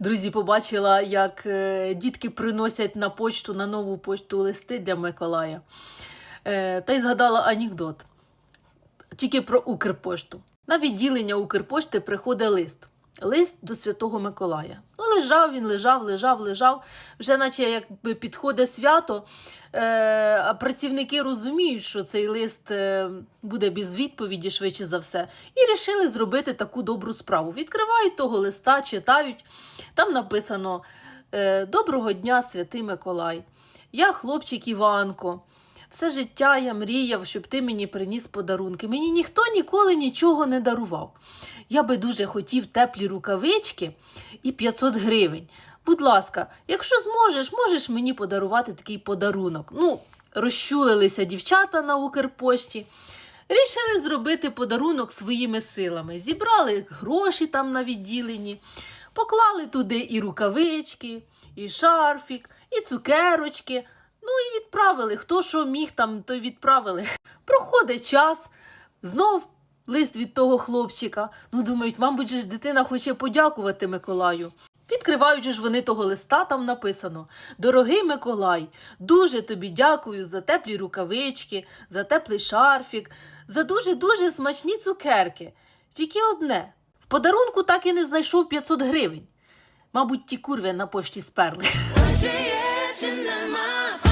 Друзі, побачила, як е, дітки приносять на почту, на нову почту листи для Миколая. Е, Та й згадала анекдот. Тільки про Укрпошту. На відділення Укрпошти приходить лист. Лист до Святого Миколая. Ну, лежав він, лежав, лежав, лежав. Вже наче якби підходить свято, е, а працівники розуміють, що цей лист е, буде без відповіді, швидше за все, і вирішили зробити таку добру справу. Відкривають того листа, читають. Там написано е, Доброго дня, святий Миколай. Я хлопчик Іванко. Все життя я мріяв, щоб ти мені приніс подарунки. Мені ніхто ніколи нічого не дарував. Я би дуже хотів теплі рукавички і 500 гривень. Будь ласка, якщо зможеш, можеш мені подарувати такий подарунок. Ну, розчулилися дівчата на Укрпошті. Рішили зробити подарунок своїми силами. Зібрали гроші там на відділенні, поклали туди і рукавички, і шарфік, і цукерочки. Ну і відправили. Хто що міг там, то відправили. Проходить час, знов лист від того хлопчика. Ну, думають, мабуть, ж дитина хоче подякувати Миколаю. Відкривають же ж вони того листа, там написано: Дорогий Миколай, дуже тобі дякую за теплі рукавички, за теплий шарфік, за дуже-дуже смачні цукерки. Тільки одне: в подарунку так і не знайшов 500 гривень. Мабуть, ті курви на пошті сперли. Чи нема